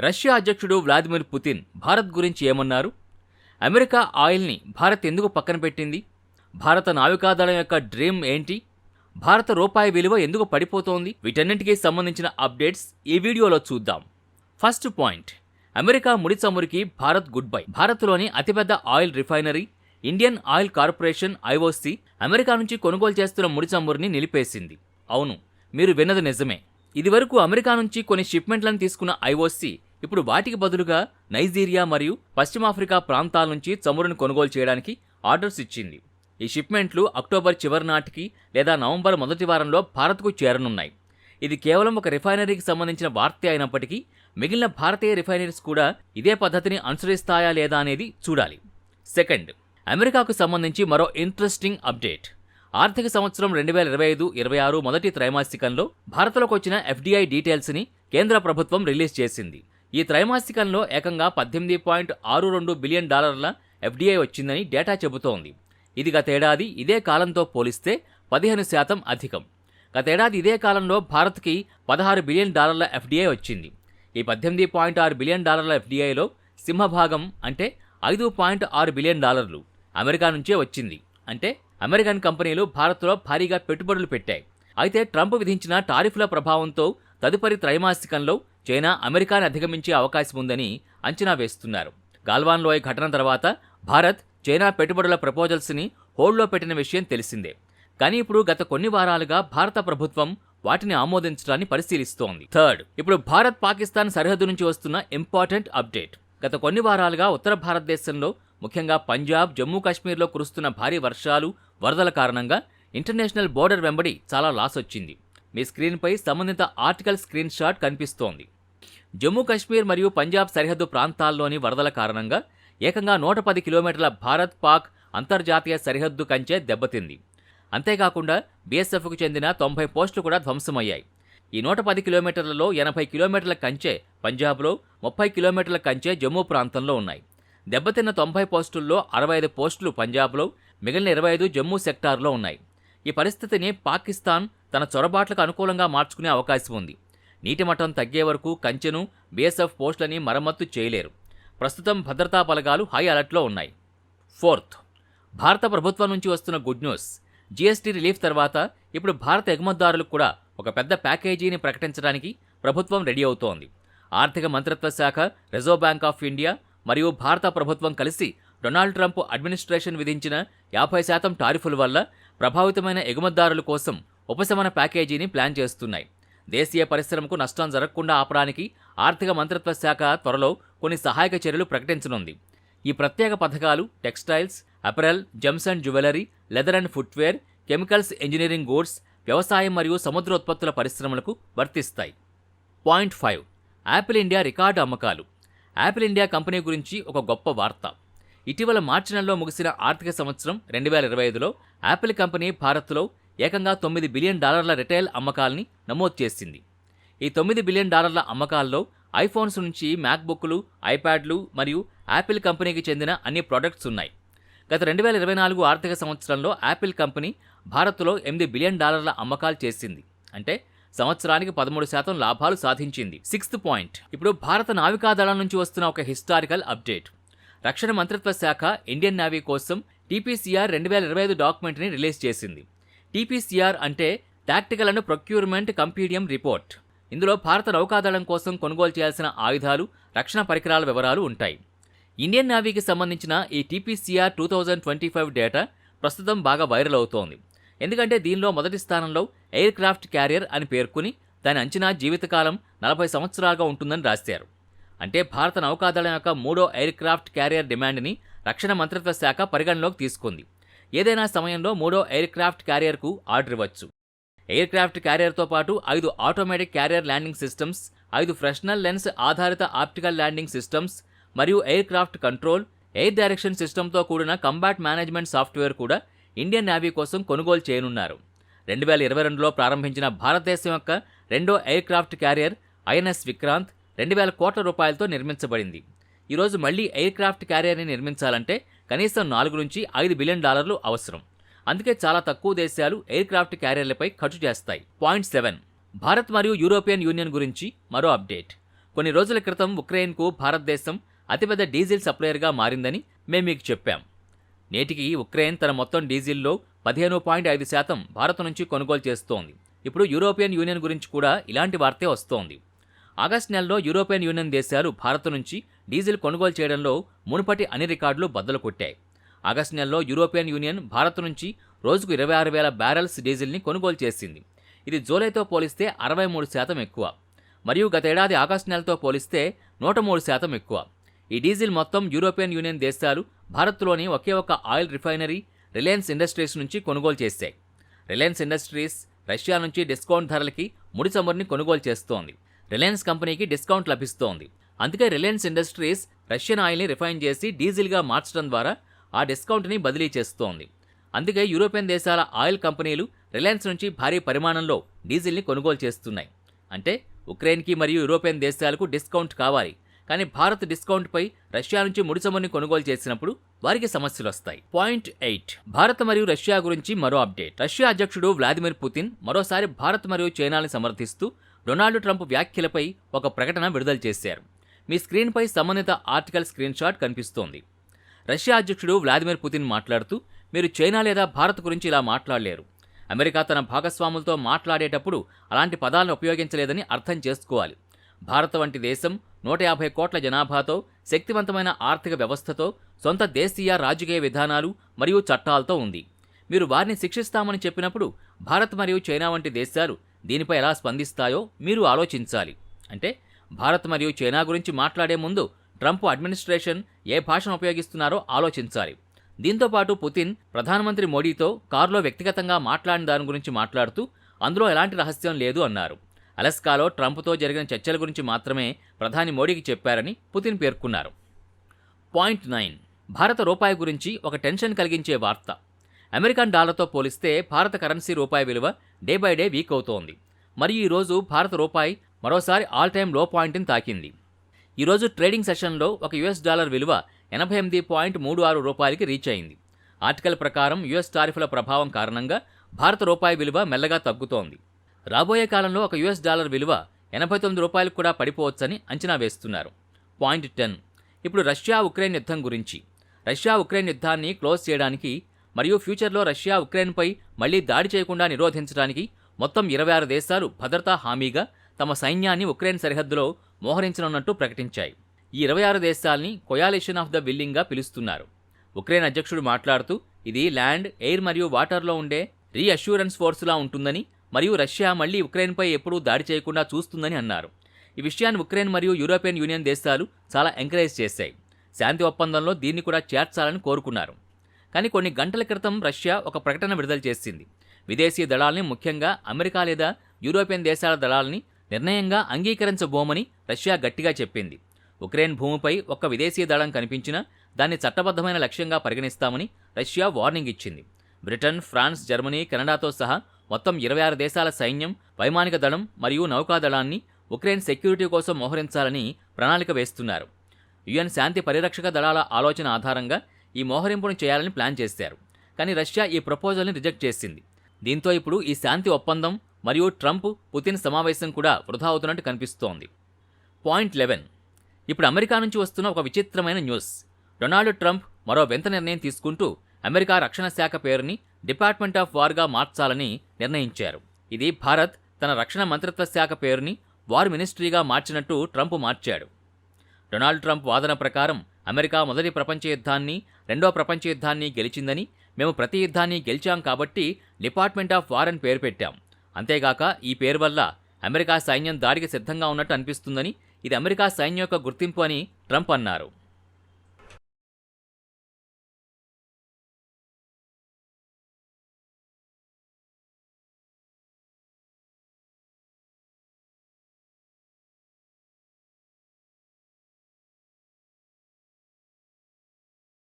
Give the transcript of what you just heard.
Russia అధ్యక్షుడు Vladimir Putin Bharat గురించి ఏమన్నారు? అమెరికా ఆయిల్ని భారత్ ఎందుకు పక్కన పెట్టింది? భారత నావికాదళం యొక్క డ్రీమ్ ఏంటి? భారత రూపాయి విలువ ఎందుకు పడిపోతోంది? వీటన్నింటికీ సంబంధించిన అప్డేట్స్ ఈ వీడియోలో చూద్దాం. First point. అమెరికా ముడి చమురికి భారత్ గుడ్ బై. భారత్లోని అతిపెద్ద oil refinery Indian Oil Corporation IOC America నుంచి కొనుగోలు చేస్తున్న ముడి చమురుని నిలిపేసింది. అవును మీరు విన్నది నిజమే. ఇదివరకు అమెరికా నుంచి కొన్ని షిప్మెంట్లను తీసుకున్న ఐఓసి ఇప్పుడు వాటికి బదులుగా నైజీరియా మరియు పశ్చిమాఫ్రికా ప్రాంతాల నుంచి చమురును కొనుగోలు చేయడానికి ఆర్డర్స్ ఇచ్చింది. ఈ షిప్మెంట్లు అక్టోబర్ చివరి నాటికి లేదా నవంబర్ మొదటి వారంలో భారత్కు చేరనున్నాయి. ఇది కేవలం ఒక రిఫైనరీకి సంబంధించిన వార్త అయినప్పటికీ మిగిలిన భారతీయ రిఫైనరీస్ కూడా ఇదే పద్ధతిని అనుసరిస్తాయా లేదా అనేది చూడాలి. సెకండ్ అమెరికాకు సంబంధించి మరో ఇంట్రెస్టింగ్ అప్డేట్. ఆర్థిక సంవత్సరం రెండు వేల ఇరవై ఐదు ఇరవై ఆరు మొదటి త్రైమాసికంలో భారత్లోకి వచ్చిన ఎఫ్డీఐ డీటెయిల్స్ని కేంద్ర ప్రభుత్వం రిలీజ్ చేసింది. ఈ త్రైమాసికంలో ఏకంగా పద్దెనిమిది పాయింట్ ఆరు రెండు బిలియన్ డాలర్ల ఎఫ్డీఐ వచ్చిందని డేటా చెబుతోంది. ఇది గతేడాది ఇదే కాలంతో పోలిస్తే పదిహేను శాతం అధికం. గతేడాది ఇదే కాలంలో భారత్కి పదహారు బిలియన్ డాలర్ల ఎఫ్డీఐ వచ్చింది. ఈ పద్దెనిమిది పాయింట్ ఆరు బిలియన్ డాలర్ల ఎఫ్డీఐలో సింహభాగం అంటే ఐదు పాయింట్ ఆరు బిలియన్ డాలర్లు అమెరికా నుంచే వచ్చింది. అంటే అమెరికన్ కంపెనీలు భారత్లో భారీగా పెట్టుబడులు పెట్టాయి. అయితే ట్రంప్ విధించిన టారిఫ్ల ప్రభావంతో తదుపరి త్రైమాసికంలో చైనా అమెరికాని అధిగమించే అవకాశం ఉందని అంచనా వేస్తున్నారు. గాల్వాన్ లోయ ఘటన తర్వాత భారత్ చైనా పెట్టుబడుల ప్రపోజల్స్ని హోల్డ్లో పెట్టిన విషయం తెలిసిందే. కానీ ఇప్పుడు గత కొన్ని వారాలుగా భారత ప్రభుత్వం వాటిని ఆమోదించడాన్ని పరిశీలిస్తోంది. థర్డ్ ఇప్పుడు భారత్ పాకిస్తాన్ సరిహద్దు నుంచి వస్తున్న ఇంపార్టెంట్ అప్డేట్. గత కొన్ని వారాలుగా ఉత్తర భారతదేశంలో ముఖ్యంగా పంజాబ్ జమ్మూ కాశ్మీర్లో కురుస్తున్న భారీ వర్షాలు వరదల కారణంగా ఇంటర్నేషనల్ బోర్డర్ వెంబడి చాలా లాస్ వచ్చింది మీ స్క్రీన్పై సంబంధిత ఆర్టికల్ స్క్రీన్ షాట్ కనిపిస్తోంది. జమ్మూ కాశ్మీర్ మరియు పంజాబ్ సరిహద్దు ప్రాంతాల్లోని వరదల కారణంగా ఏకంగా నూట పది కిలోమీటర్ల భారత్ పాక్ అంతర్జాతీయ సరిహద్దు కంచె దెబ్బతింది. అంతేకాకుండా బీఎస్ఎఫ్కు చెందిన తొంభై పోస్టులు కూడా ధ్వంసమయ్యాయి. ఈ నూట పది కిలోమీటర్లలో ఎనభై కిలోమీటర్ల కంచె పంజాబ్లో ముప్పై కిలోమీటర్ల కంచె జమ్మూ ప్రాంతంలో ఉన్నాయి. దెబ్బతిన్న తొంభై పోస్టుల్లో అరవై ఐదు పోస్టులు పంజాబ్లో మిగిలిన ఇరవై ఐదు జమ్మూ సెక్టార్లో ఉన్నాయి. ఈ పరిస్థితిని పాకిస్తాన్ తన చొరబాట్లకు అనుకూలంగా మార్చుకునే అవకాశం ఉంది. నీటి మట్టం తగ్గే వరకు కంచెను బీఎస్ఎఫ్ పోస్టులని మరమ్మత్తు చేయలేరు. ప్రస్తుతం భద్రతా బలగాలు హై అలర్ట్లో ఉన్నాయి. ఫోర్త్ భారత ప్రభుత్వం నుంచి వస్తున్న గుడ్ న్యూస్. జీఎస్టీ రిలీఫ్ తర్వాత ఇప్పుడు భారత ఎగుమతిదారులకు కూడా ఒక పెద్ద ప్యాకేజీని ప్రకటించడానికి ప్రభుత్వం రెడీ అవుతోంది. ఆర్థిక మంత్రిత్వ శాఖ రిజర్వ్ బ్యాంక్ ఆఫ్ ఇండియా మరియు భారత ప్రభుత్వం కలిసి డొనాల్డ్ ట్రంప్ అడ్మినిస్ట్రేషన్ విధించిన యాభై శాతం టారిఫుల వల్ల ప్రభావితమైన ఎగుమతిదారుల కోసం ఉపశమన ప్యాకేజీని ప్లాన్ చేస్తున్నాయి. దేశీయ పరిశ్రమకు నష్టం జరగకుండా ఆపడానికి ఆర్థిక మంత్రిత్వ శాఖ త్వరలో కొన్ని సహాయక చర్యలు ప్రకటించనుంది. ఈ ప్రత్యేక పథకాలు textiles apparel gems and jewellery leather and footwear chemicals engineering goods వ్యవసాయం మరియు సముద్ర ఉత్పత్తుల పరిశ్రమలకు వర్తిస్తాయి. Point five. Apple India record అమ్మకాలు. యాపిల్ ఇండియా కంపెనీ గురించి ఒక గొప్ప వార్త. ఇటీవల మార్చి నెలలో ముగిసిన ఆర్థిక సంవత్సరం రెండు వేల ఇరవై ఐదులో యాపిల్ కంపెనీ భారత్లో ఏకంగా తొమ్మిది బిలియన్ డాలర్ల రిటైల్ అమ్మకాల్ని నమోదు చేసింది. ఈ తొమ్మిది బిలియన్ డాలర్ల అమ్మకాల్లో ఐఫోన్స్ నుంచి మ్యాక్బుక్లు ఐప్యాడ్లు మరియు యాపిల్ కంపెనీకి చెందిన అన్ని ప్రొడక్ట్స్ ఉన్నాయి. గత రెండు వేల ఇరవై నాలుగు ఆర్థిక సంవత్సరంలో యాపిల్ కంపెనీ భారత్లో ఎనిమిది బిలియన్ డాలర్ల అమ్మకాలు చేసింది. అంటే సంవత్సరానికి పదమూడు శాతం లాభాలు సాధించింది. Sixth point. ఇప్పుడు భారత నావికాదళం నుంచి వస్తున్న ఒక హిస్టారికల్ అప్డేట్. రక్షణ మంత్రిత్వ శాఖ ఇండియన్ నేవీ కోసం టీపీసీఆర్ రెండు వేల ఇరవై ఐదు డాక్యుమెంట్ని రిలీజ్ చేసింది. టీపీసీఆర్ అంటే tactical and procurement compendium report. ఇందులో భారత నౌకాదళం కోసం కొనుగోలు చేయాల్సిన ఆయుధాలు రక్షణ పరికరాల వివరాలు ఉంటాయి. ఇండియన్ నేవీకి సంబంధించిన ఈ TPCR two thousand twenty five data ప్రస్తుతం బాగా వైరల్ అవుతోంది. ఎందుకంటే దీనిలో మొదటి స్థానంలో ఎయిర్ క్రాఫ్ట్ క్యారియర్ అని పేర్కొని దాని అంచనా జీవితకాలం నలభై సంవత్సరాలుగా ఉంటుందని రాశారు. అంటే భారత నౌకాదళం యొక్క మూడో ఎయిర్ క్రాఫ్ట్ క్యారియర్ డిమాండ్ని రక్షణ మంత్రిత్వ శాఖ పరిగణలోకి తీసుకుంది. ఏదైనా సమయంలో మూడో ఎయిర్ క్రాఫ్ట్ క్యారియర్కు ఆర్డర్ ఇవ్వచ్చు. ఎయిర్ క్రాఫ్ట్ క్యారియర్తో పాటు ఐదు ఆటోమేటిక్ క్యారియర్ ల్యాండింగ్ సిస్టమ్స్ ఐదు ఫ్రెషనల్ లెన్స్ ఆధారిత ఆప్టికల్ ల్యాండింగ్ సిస్టమ్స్ మరియు aircraft control air direction సిస్టమ్తో కూడిన కంబాట్ మేనేజ్మెంట్ సాఫ్ట్వేర్ కూడా ఇండియన్ నేవీ కోసం కొనుగోలు చేయనున్నారు. రెండు వేల ఇరవై రెండులో ప్రారంభించిన భారతదేశం యొక్క రెండో aircraft carrier INS Vikrant రెండు వేల కోట్ల రూపాయలతో నిర్మించబడింది. ఈరోజు మళ్ళీ ఎయిర్ క్రాఫ్ట్ క్యారియర్ని నిర్మించాలంటే కనీసం నాలుగు నుంచి ఐదు బిలియన్ డాలర్లు అవసరం. అందుకే చాలా తక్కువ దేశాలు ఎయిర్ క్రాఫ్ట్ క్యారియర్లపై ఖర్చు చేస్తాయి. Point seven. భారత్ మరియు యూరోపియన్ యూనియన్ గురించి మరో అప్డేట్. కొన్ని రోజుల క్రితం ఉక్రెయిన్కు భారతదేశం అతిపెద్ద డీజిల్ సప్లయర్గా మారిందని మేము మీకు చెప్పాం. నేటికి ఉక్రెయిన్ తన మొత్తం డీజిల్లో పదిహేను పాయింట్ ఐదు శాతం భారత్ నుంచి కొనుగోలు చేస్తోంది. ఇప్పుడు యూరోపియన్ యూనియన్ గురించి కూడా ఇలాంటి వార్తే వస్తోంది. ఆగస్టు నెలలో యూరోపియన్ యూనియన్ దేశాలు భారత్ నుంచి డీజిల్ కొనుగోలు చేయడంలో మునుపటి అన్ని రికార్డులు బద్దలు కొట్టాయి. ఆగస్టు నెలలో యూరోపియన్ యూనియన్ భారత్ నుంచి రోజుకు ఇరవై ఆరు వేల బ్యారెల్స్ డీజిల్ని కొనుగోలు చేసింది. ఇది జూలైతో పోలిస్తే అరవై మూడు శాతం ఎక్కువ. మరియు గతేడాది ఆగస్టు నెలతో పోలిస్తే నూట మూడు శాతం ఎక్కువ. ఈ డీజిల్ మొత్తం యూరోపియన్ యూనియన్ దేశాలు భారత్లోని ఒకే ఒక ఆయిల్ రిఫైనరీ రిలయన్స్ ఇండస్ట్రీస్ నుంచి కొనుగోలు చేశాయి. రిలయన్స్ ఇండస్ట్రీస్ రష్యా నుంచి డిస్కౌంట్ ధరలకి ముడి చమురుని కొనుగోలు చేస్తోంది. రిలయన్స్ కంపెనీకి డిస్కౌంట్ లభిస్తోంది. అందుకే రిలయన్స్ ఇండస్ట్రీస్ రష్యన్ ఆయిల్ని రిఫైన్ చేసి డీజిల్గా మార్చడం ద్వారా ఆ డిస్కౌంట్ని బదిలీ చేస్తోంది. అందుకే యూరోపియన్ దేశాల ఆయిల్ కంపెనీలు రిలయన్స్ నుంచి భారీ పరిమాణంలో డీజిల్ని కొనుగోలు చేస్తున్నాయి. అంటే ఉక్రెయిన్కి మరియు యూరోపియన్ దేశాలకు డిస్కౌంట్ కావాలి. కానీ భారత్ డిస్కౌంట్పై రష్యా నుంచి ముడిచముని కొనుగోలు చేసినప్పుడు వారికి సమస్యలు వస్తాయి. Point eight. భారత్ మరియు రష్యా గురించి మరో అప్డేట్. రష్యా అధ్యక్షుడు వ్లాదిమిర్ పుతిన్ మరోసారి భారత్ మరియు చైనాని సమర్థిస్తూ డొనాల్డ్ ట్రంప్ వ్యాఖ్యలపై ఒక ప్రకటన విడుదల చేశారు. మీ స్క్రీన్పై సంబంధిత ఆర్టికల్ స్క్రీన్ షాట్ కనిపిస్తోంది. రష్యా అధ్యక్షుడు వ్లాదిమిర్ పుతిన్ మాట్లాడుతూ మీరు చైనా లేదా భారత్ గురించి ఇలా మాట్లాడలేరు. అమెరికా తన భాగస్వాములతో మాట్లాడేటప్పుడు అలాంటి పదాలను ఉపయోగించలేదని అర్థం చేసుకోవాలి. భారత్ వంటి దేశం నూట యాభై కోట్ల జనాభాతో శక్తివంతమైన ఆర్థిక వ్యవస్థతో సొంత దేశీయ రాజకీయ విధానాలు మరియు చట్టాలతో ఉంది. మీరు వారిని శిక్షిస్తామని చెప్పినప్పుడు భారత్ మరియు చైనా వంటి దేశాలు దీనిపై ఎలా స్పందిస్తాయో మీరు ఆలోచించాలి. అంటే భారత్ మరియు చైనా గురించి మాట్లాడే ముందు ట్రంప్ అడ్మినిస్ట్రేషన్ ఏ భాషను ఉపయోగిస్తున్నారో ఆలోచించాలి. దీంతో పాటు పుతిన్ ప్రధానమంత్రి మోడీతో కారులో వ్యక్తిగతంగా మాట్లాడిన దాని గురించి మాట్లాడుతూ అందులో ఎలాంటి రహస్యం లేదు అన్నారు. అలస్కాలో ట్రంప్తో జరిగిన చర్చల గురించి మాత్రమే ప్రధాని మోడీకి చెప్పారని పుతిన్ పేర్కొన్నారు. Point nine. భారత రూపాయి గురించి ఒక టెన్షన్ కలిగించే వార్త. అమెరికన్ డాలర్తో పోలిస్తే భారత కరెన్సీ రూపాయి విలువ డే బై డే వీక్ అవుతోంది. మరియు ఈరోజు భారత రూపాయి మరోసారి ఆల్ టైమ్లో పాయింట్ని తాకింది. ఈరోజు ట్రేడింగ్ సెషన్లో ఒక యుఎస్ డాలర్ విలువ ఎనభై ఎనిమిది పాయింట్ మూడు ఆరు రూపాయలకి రీచ్ అయింది. ఆర్టికల్ ప్రకారం యుఎస్ టారిఫ్ల ప్రభావం కారణంగా భారత రూపాయి విలువ మెల్లగా తగ్గుతోంది. రాబోయే కాలంలో ఒక యుఎస్ డాలర్ విలువ ఎనభై తొమ్మిది రూపాయలకు కూడా పడిపోవచ్చని అంచనా వేస్తున్నారు. Point ten. ఇప్పుడు రష్యా ఉక్రెయిన్ యుద్ధం గురించి. రష్యా ఉక్రెయిన్ యుద్ధాన్ని క్లోజ్ చేయడానికి మరియు ఫ్యూచర్లో రష్యా ఉక్రెయిన్పై మళ్ళీ దాడి చేయకుండా నిరోధించడానికి మొత్తం ఇరవై ఆరు దేశాలు భద్రతా హామీగా తమ సైన్యాన్ని ఉక్రెయిన్ సరిహద్దులో మోహరించనున్నట్టు ప్రకటించాయి. ఈ ఇరవై ఆరు దేశాల్ని కొయాలిషన్ ఆఫ్ ద విల్లింగ్గా పిలుస్తున్నారు. ఉక్రెయిన్ అధ్యక్షుడు మాట్లాడుతూ ఇది ల్యాండ్ ఎయిర్ మరియు వాటర్లో ఉండే రీఅష్యూరెన్స్ ఫోర్సులా ఉంటుందని మరియు రష్యా మళ్ళీ ఉక్రెయిన్పై ఎప్పుడూ దాడి చేయకుండా చూస్తుందని అన్నారు. ఈ విషయాన్ని ఉక్రెయిన్ మరియు యూరోపియన్ యూనియన్ దేశాలు చాలా ఎంకరేజ్ చేశాయి. శాంతి ఒప్పందంలో దీన్ని కూడా చేర్చాలని కోరుకున్నారు. కానీ కొన్ని గంటల క్రితం రష్యా ఒక ప్రకటన విడుదల చేసింది. విదేశీ దళాల్ని ముఖ్యంగా అమెరికా లేదా యూరోపియన్ దేశాల దళాల్ని నిర్ణయంగా అంగీకరించబోమని రష్యా గట్టిగా చెప్పింది. ఉక్రెయిన్ భూమిపై ఒక్క విదేశీ దళం కనిపించినా దాన్ని చట్టబద్ధమైన లక్ష్యంగా పరిగణిస్తామని రష్యా వార్నింగ్ ఇచ్చింది. బ్రిటన్ ఫ్రాన్స్ జర్మనీ కెనడాతో సహా మొత్తం ఇరవై ఆరు దేశాల సైన్యం వైమానిక దళం మరియు నౌకాదళాన్ని ఉక్రెయిన్ సెక్యూరిటీ కోసం మోహరించాలని ప్రణాళిక వేస్తున్నారు. యుఎన్ శాంతి పరిరక్షక దళాల ఆలోచన ఆధారంగా ఈ మోహరింపును చేయాలని ప్లాన్ చేశారు. కానీ రష్యా ఈ ప్రపోజల్ని రిజెక్ట్ చేసింది. దీంతో ఇప్పుడు ఈ శాంతి ఒప్పందం మరియు ట్రంప్ పుతిన్ సమావేశం కూడా వృధా అవుతున్నట్టు కనిపిస్తోంది. Point eleven. ఇప్పుడు అమెరికా నుంచి వస్తున్న ఒక విచిత్రమైన న్యూస్. డొనాల్డ్ ట్రంప్ మరో వింత నిర్ణయం తీసుకుంటూ అమెరికా రక్షణ శాఖ పేరుని డిపార్ట్మెంట్ ఆఫ్ వార్గా మార్చాలని నిర్ణయించారు. ఇది భారత్ తన రక్షణ మంత్రిత్వ శాఖ పేరుని వార్ మినిస్ట్రీగా మార్చినట్టు ట్రంప్ మార్చాడు. డొనాల్డ్ ట్రంప్ వాదన ప్రకారం అమెరికా మొదటి ప్రపంచ యుద్ధాన్ని రెండో ప్రపంచ యుద్ధాన్ని గెలిచిందని మేము ప్రతి యుద్ధాన్ని గెలిచాం కాబట్టి డిపార్ట్మెంట్ ఆఫ్ వార్ అని పేరు పెట్టాం. అంతేగాక ఈ పేరు వల్ల అమెరికా సైన్యం దాడికి సిద్ధంగా ఉన్నట్టు అనిపిస్తుందని ఇది అమెరికా సైన్యం యొక్క గుర్తింపు అని ట్రంప్ అన్నారు.